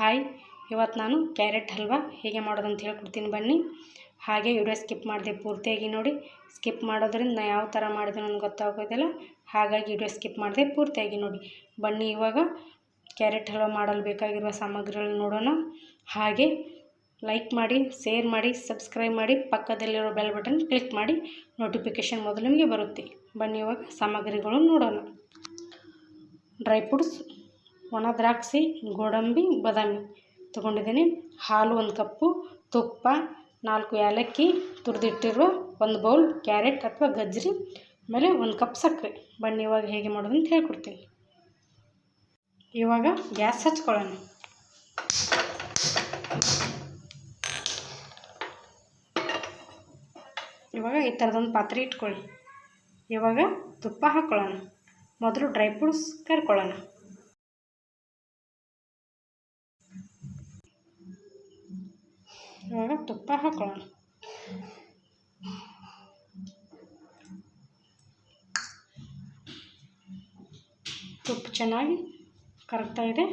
Hi. ಇವತ್ತು ನಾನು carrot halwa ಹೇಗೆ ಮಾಡೋದು ಅಂತ ಹೇಳ್ಕೊಡ್ತೀನಿ ಬನ್ನಿ. ಹಾಗೆ ವಿಡಿಯೋ ಸ್ಕಿಪ್ ಮಾಡಿದೆ ಪೂರ್ತಿಯಾಗಿ ನೋಡಿ. ಸ್ಕಿಪ್ ಮಾಡೋದ್ರಿಂದ ನಾನು ಯಾವ ಥರ ಮಾಡಿದೆ ನನಗೆ ಗೊತ್ತಾಗೋದಿಲ್ಲ. ಹಾಗಾಗಿ ವಿಡಿಯೋ ಸ್ಕಿಪ್ ಮಾಡಿದೆ ಪೂರ್ತಿಯಾಗಿ ನೋಡಿ. ಬನ್ನಿ, ಇವಾಗ ಕ್ಯಾರೆಟ್ ಹಲ್ವ ಮಾಡಲು ಬೇಕಾಗಿರುವ ಸಾಮಗ್ರಿಗಳನ್ನ ನೋಡೋಣ. ಹಾಗೆ ಲೈಕ್ ಮಾಡಿ, ಶೇರ್ ಮಾಡಿ, ಸಬ್ಸ್ಕ್ರೈಬ್ ಮಾಡಿ, ಪಕ್ಕದಲ್ಲಿರೋ ಬೆಲ್ ಬಟನ್ ಕ್ಲಿಕ್ ಮಾಡಿ, ನೋಟಿಫಿಕೇಷನ್ ಮೊದಲು ನಿಮಗೆ ಬರುತ್ತೆ. ಬನ್ನಿ, ಇವಾಗ ಸಾಮಗ್ರಿಗಳು ನೋಡೋಣ. Dry fruits. ಒಣ ದ್ರಾಕ್ಷಿ, ಗೋಡಂಬಿ, ಬಾದಾಮಿ ತೊಗೊಂಡಿದ್ದೀನಿ. ಹಾಲು ಒಂದು ಕಪ್ಪು, ತುಪ್ಪ, ನಾಲ್ಕು ಏಲಕ್ಕಿ, ತುರಿದಿಟ್ಟಿರುವ ಒಂದು ಬೌಲ್ ಕ್ಯಾರೆಟ್ ಅಥವಾ ಗಜ್ಜರಿ ಆಮೇಲೆ ಒಂದು ಕಪ್ ಸಕ್ಕರೆ. ಬನ್ನಿ, ಇವಾಗ ಹೇಗೆ ಮಾಡೋದು ಅಂತ ಹೇಳ್ಕೊಡ್ತೀನಿ. ಇವಾಗ ಗ್ಯಾಸ್ ಹಚ್ಕೊಳ್ಳೋಣ. ಇವಾಗ ಈ ಥರದೊಂದು ಪಾತ್ರೆ ಇಟ್ಕೊಳ್ಳಿ. ಇವಾಗ ತುಪ್ಪ ಹಾಕ್ಕೊಳ್ಳೋಣ ಮೊದಲು ಡ್ರೈ ಫ್ರೂಟ್ಸ್ ಕರ್ಕೊಳ್ಳೋಣ ಇವಾಗ ತುಪ್ಪ ಹಾಕ್ಕೊಳ್ಳೋಣ ತುಪ್ಪ ಚೆನ್ನಾಗಿ ಕರಗ್ತಾ ಇದೆ.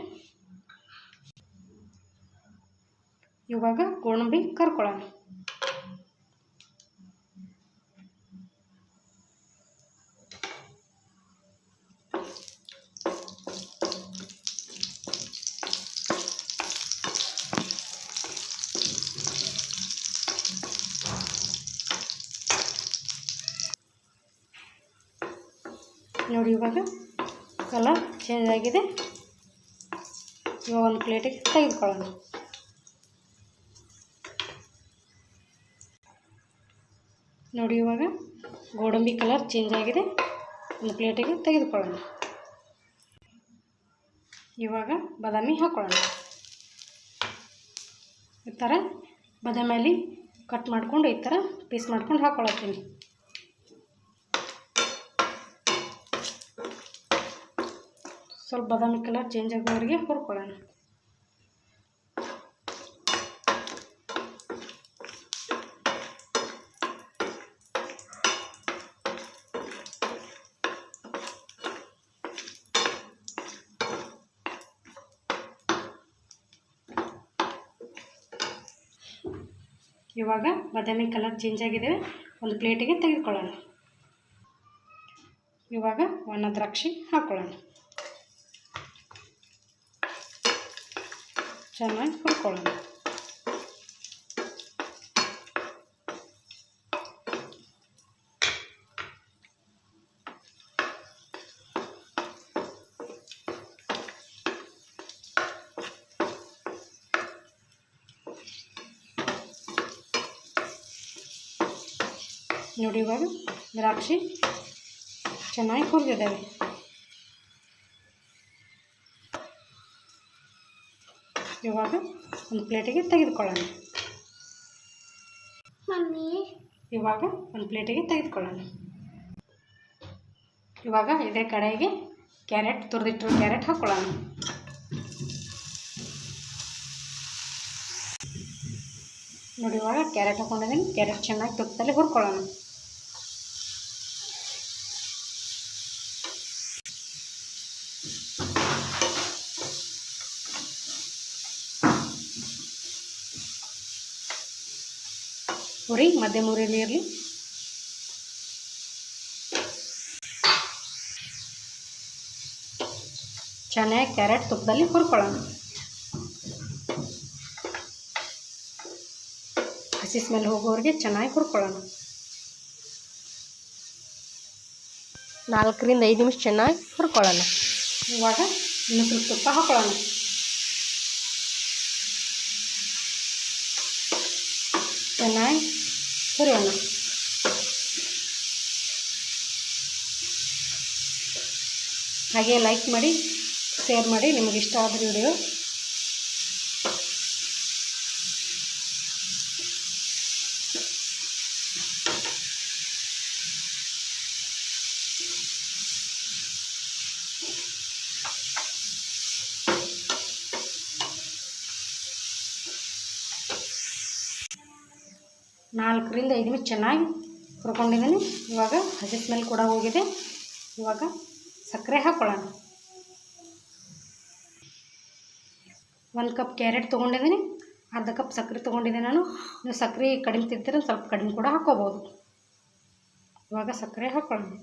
ಇವಾಗ ಗೋಡಂಬಿ ಕರ್ಕೊಳ್ಳೋಣ. ನೋಡಿ ಇವಾಗ ಕಲರ್ ಚೇಂಜ್ ಆಗಿದೆ. ಇವಾಗ ಒಂದು ಪ್ಲೇಟಿಗೆ ತೆಗೆದುಕೊಳ್ಳೋಣ. ನೋಡಿ ಇವಾಗ ಗೋಡಂಬಿ ಕಲರ್ ಚೇಂಜ್ ಆಗಿದೆ. ಒಂದು ಪ್ಲೇಟಿಗೆ ತೆಗೆದುಕೊಳ್ಳೋಣ. ಇವಾಗ ಬಾದಾಮಿ ಹಾಕ್ಕೊಳ್ಳೋಣ ಈ ಥರ ಬಾದಾಮಿಯಲ್ಲಿ ಕಟ್ ಮಾಡ್ಕೊಂಡು ಈ ಥರ ಪೀಸ್ ಮಾಡ್ಕೊಂಡು ಹಾಕ್ಕೊಳತ್ತೀನಿ ಸ್ವಲ್ಪ ಬಾದಾಮಿ ಕಲರ್ ಚೇಂಜ್ ಆಗೋವರೆಗೆ ಹುರ್ಕೊಳ್ಳೋಣ. ಇವಾಗ ಬಾದಾಮಿ ಕಲರ್ ಚೇಂಜ್ ಆಗಿದೆ. ಒಂದು ಪ್ಲೇಟಿಗೆ ತೆಗೆದುಕೊಳ್ಳೋಣ. ಇವಾಗ ಒಣ ದ್ರಾಕ್ಷಿ ಹಾಕ್ಕೊಳ್ಳೋಣ ಚೆನ್ನಾಗಿ ಹುರ್ಕೊಳ್ಳೋಣ ನೋಡಿ ಇವಾಗ ದ್ರಾಕ್ಷಿ ಚೆನ್ನಾಗಿ ಹುರಿದಿದ್ದಾವೆ ಇವಾಗ ಒಂದು ಪ್ಲೇಟಿಗೆ ತೆಗೆದುಕೊಳ್ಳೋಣ. ಮಮ್ಮಿ. ಇವಾಗ ಒಂದು ಪ್ಲೇಟಿಗೆ ತೆಗೆದುಕೊಳ್ಳೋಣ. ಇವಾಗ ಇದೇ ಕಡೆಗೆ ಕ್ಯಾರೆಟ್ ತುರಿದಿಟ್ಟಿರೋ ಕ್ಯಾರೆಟ್ ಹಾಕ್ಕೊಳ್ಳೋಣ ನೋಡಿ ಇವಾಗ ಕ್ಯಾರೆಟ್ ಹಾಕ್ಕೊಂಡಿದ್ದೀನಿ ಕ್ಯಾರೆಟ್ ಚೆನ್ನಾಗಿ ತುಪ್ಪದಲ್ಲಿ ಹುರ್ಕೊಳ್ಳೋಣ. ಹುರಿ ಮಧ್ಯಮ ಉರಿಯಲ್ಲಿ ಇರಲಿ. ಚೆನ್ನಾಗಿ ಕ್ಯಾರೆಟ್ ತುಪ್ಪದಲ್ಲಿ ಹುರ್ಕೊಳ್ಳೋಣ. ಹಸಿ ಸ್ಮೆಲ್ ಹೋಗೋರಿಗೆ ಚೆನ್ನಾಗಿ ಹುರ್ಕೊಳ್ಳೋಣ. ನಾಲ್ಕರಿಂದ ಐದು ನಿಮಿಷ ಚೆನ್ನಾಗಿ ಹುರ್ಕೊಳ್ಳೋಣ. ಇವಾಗ ಸ್ವಲ್ಪ ತುಪ್ಪ ಹಾಕೊಳ್ಳೋಣ. ಚೆನ್ನಾಗಿ ಹುರಿಯೋಣ ಹಾಗೆ ಲೈಕ್ ಮಾಡಿ ಶೇರ್ ಮಾಡಿ ನಿಮಗೆ ಇಷ್ಟ ಆದ ವಿಡಿಯೋ ನಾಲ್ಕರಿಂದ ಐದು ನಿಮಿಷ ಚೆನ್ನಾಗಿ ಹುರ್ಕೊಂಡಿದ್ದೀನಿ. ಇವಾಗ ಹಸಿ ಸ್ಮೆಲ್ ಕೂಡ ಹೋಗಿದೆ. ಇವಾಗ ಸಕ್ಕರೆ ಹಾಕ್ಕೊಳ್ಳೋಣ ಒಂದು ಕಪ್ ಕ್ಯಾರೆಟ್ ತೊಗೊಂಡಿದ್ದೀನಿ. ಅರ್ಧ ಕಪ್ ಸಕ್ಕರೆ ತೊಗೊಂಡಿದ್ದೆ ನಾನು. ನೀವು ಸಕ್ಕರೆ ಕಡಿಮೆ ತಿಂತೀರ, ಸ್ವಲ್ಪ ಕಡಿಮೆ ಕೂಡ ಹಾಕ್ಕೋಬೋದು ಇವಾಗ ಸಕ್ಕರೆ ಹಾಕ್ಕೊಳ್ಳೋಣ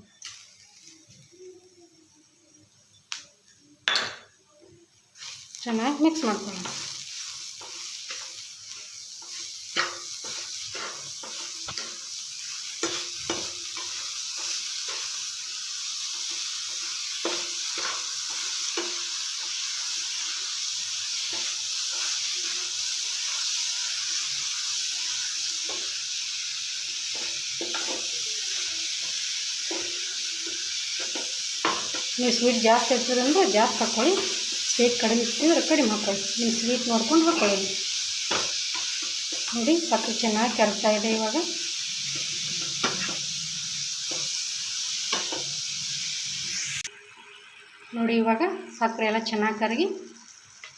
ಚೆನ್ನಾಗಿ ಮಿಕ್ಸ್ ಮಾಡ್ಕೊಳ್ಳೋಣ. ನೀವು ಸ್ವೀಟ್ ಜಾಸ್ತಿ ಇರ್ತದಂದ್ರೆ ಜಾಸ್ತಿ ಹಾಕ್ಕೊಳ್ಳಿ ಸ್ವೀಟ್ ಕಡಿಮೆ ಇಟ್ಟಿದ್ರೆ ಕಡಿಮೆ ಹಾಕ್ಕೊಳ್ಳಿ ನಿಮ್ಮ ಸ್ವೀಟ್ ನೋಡ್ಕೊಂಡು ಹಾಕ್ಕೊಳ್ಳಿ ನೋಡಿ ಸಕ್ಕರೆ ಚೆನ್ನಾಗಿ ಕರಗ್ತಾ ಇದೆ ಇವಾಗ. ನೋಡಿ, ಇವಾಗ ಸಕ್ಕರೆ ಎಲ್ಲ ಚೆನ್ನಾಗಿ ಕರಗಿ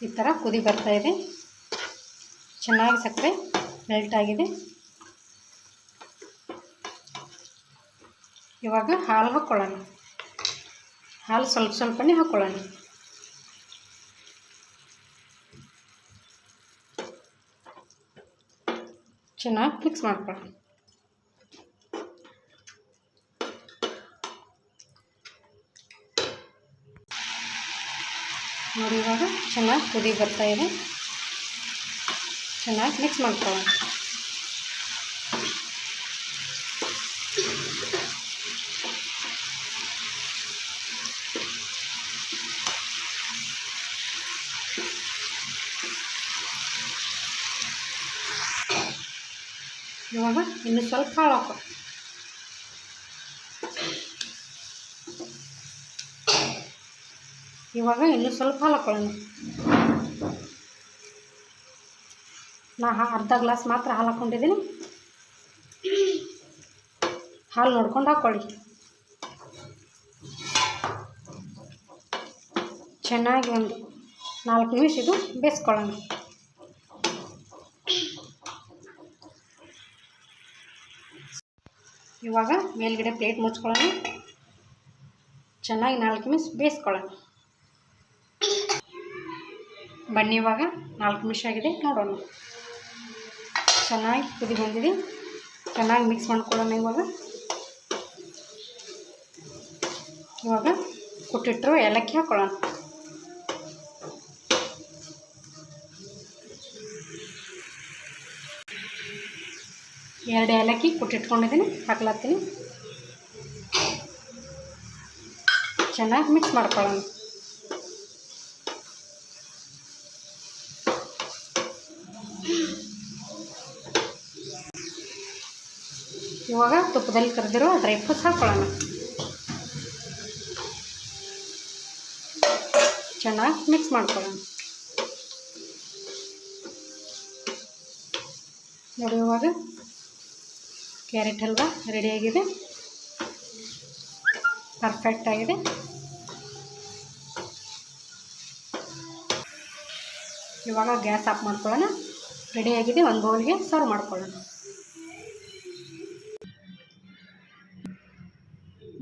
ಈ ಥರ ಕುದಿ ಬರ್ತಾ ಇದೆ. ಚೆನ್ನಾಗಿ ಸಕ್ಕರೆ ಮೆಲ್ಟ್ ಆಗಿದೆ. ಇವಾಗ ಹಾಲು ಹಾಕ್ಕೊಳ್ಳೋಣ ಹಾಲು ಸ್ವಲ್ಪ ಸ್ವಲ್ಪನೇ ಹಾಕ್ಕೊಳ್ಳೋಣ ಚೆನ್ನಾಗಿ ಮಿಕ್ಸ್ ಮಾಡ್ಕೊಳ್ಳೋಣ ನೋಡಿ ಇವಾಗ ಚೆನ್ನಾಗಿ ಕುದಿ ಬರ್ತಾ ಇದೆ. ಚೆನ್ನಾಗಿ ಮಿಕ್ಸ್ ಮಾಡ್ಕೊಳ್ಳೋಣ. ಇವಾಗ ಇನ್ನು ಸ್ವಲ್ಪ ಹಾಳು ಹಾಕೋ. ಇವಾಗ ಇನ್ನು ಸ್ವಲ್ಪ ಹಾಲು ನಾ ಅರ್ಧ ಗ್ಲಾಸ್ ಮಾತ್ರ ಹಾಲು ಹಾಕೊಂಡಿದ್ದೀನಿ. ಹಾಲು ನೋಡ್ಕೊಂಡು ಹಾಕ್ಕೊಳ್ಳಿ ಚೆನ್ನಾಗಿ ಒಂದು ನಾಲ್ಕು ನಿಮಿಷ ಇದು ಬೇಯಿಸ್ಕೊಳ್ಳೋಣ. ಇವಾಗ ಮೇಲ್ಗಡೆ ಪ್ಲೇಟ್ ಮುಚ್ಕೊಳ್ಳೋಣ. ಚೆನ್ನಾಗಿ ನಾಲ್ಕು ನಿಮಿಷ ಬೇಯಿಸ್ಕೊಳ್ಳೋಣ. ಬನ್ನಿ ಇವಾಗ ನಾಲ್ಕು ನಿಮಿಷ ಆಗಿದೆ, ನೋಡೋಣ. ಚೆನ್ನಾಗಿ ಕುದಿ ಬಂದಿದೆ. ಚೆನ್ನಾಗಿ ಮಿಕ್ಸ್ ಮಾಡ್ಕೊಳ್ಳೋಣ ಇವಾಗ. ಇವಾಗ ಕುಟ್ಟಿಟ್ಟರು ಏಲಕ್ಕಿ ಹಾಕ್ಕೊಳ್ಳೋಣ ಎರಡು ಏಲಕ್ಕಿ ಕುಟ್ಟಿಟ್ಕೊಂಡಿದ್ದೀನಿ ಹಾಕ್ಲತ್ತೀನಿ. ಚೆನ್ನಾಗಿ ಮಿಕ್ಸ್ ಮಾಡ್ಕೊಳ್ಳೋಣ. ಇವಾಗ ತುಪ್ಪದಲ್ಲಿ ಕರೆದಿರೋ ಡ್ರೈ ಫ್ರೂಟ್ಸ್ ಹಾಕ್ಕೊಳ್ಳೋಣ ಚೆನ್ನಾಗಿ ಮಿಕ್ಸ್ ಮಾಡ್ಕೊಳ್ಳೋಣ. ನೋಡಿ ಇವಾಗ ಕ್ಯಾರೆಟ್ ಹಲ್ವ ರೆಡಿಯಾಗಿದೆ ಪರ್ಫೆಕ್ಟ್ ಆಗಿದೆ. ಇವಾಗ ಗ್ಯಾಸ್ ಆಫ್ ಮಾಡ್ಕೊಳ್ಳೋಣ. ರೆಡಿಯಾಗಿದೆ ಒಂದು ಬೌಲ್ಗೆ ಸರ್ವ್ ಮಾಡ್ಕೊಳ್ಳೋಣ.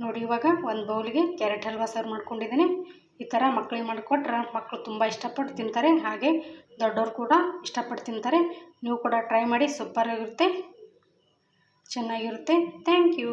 ನೋಡಿ, ಇವಾಗ ಒಂದು ಬೌಲ್ಗೆ ಕ್ಯಾರೆಟ್ ಹಲ್ವಾ ಸರ್ವ್ ಮಾಡ್ಕೊಂಡಿದ್ದೀನಿ. ಈ ಥರ ಮಕ್ಕಳಿಗೆ ಮಾಡಿಕೊಟ್ರೆ ಮಕ್ಕಳು ತುಂಬ ಇಷ್ಟಪಟ್ಟು ತಿಂತಾರೆ. ಹಾಗೆ ದೊಡ್ಡವರು ಕೂಡ ಇಷ್ಟಪಟ್ಟು ತಿಂತಾರೆ. ನೀವು ಕೂಡ ಟ್ರೈ ಮಾಡಿ. ಸೂಪರಾಗಿರುತ್ತೆ. ಚೆನ್ನಾಗಿರುತ್ತೆ. Thank you.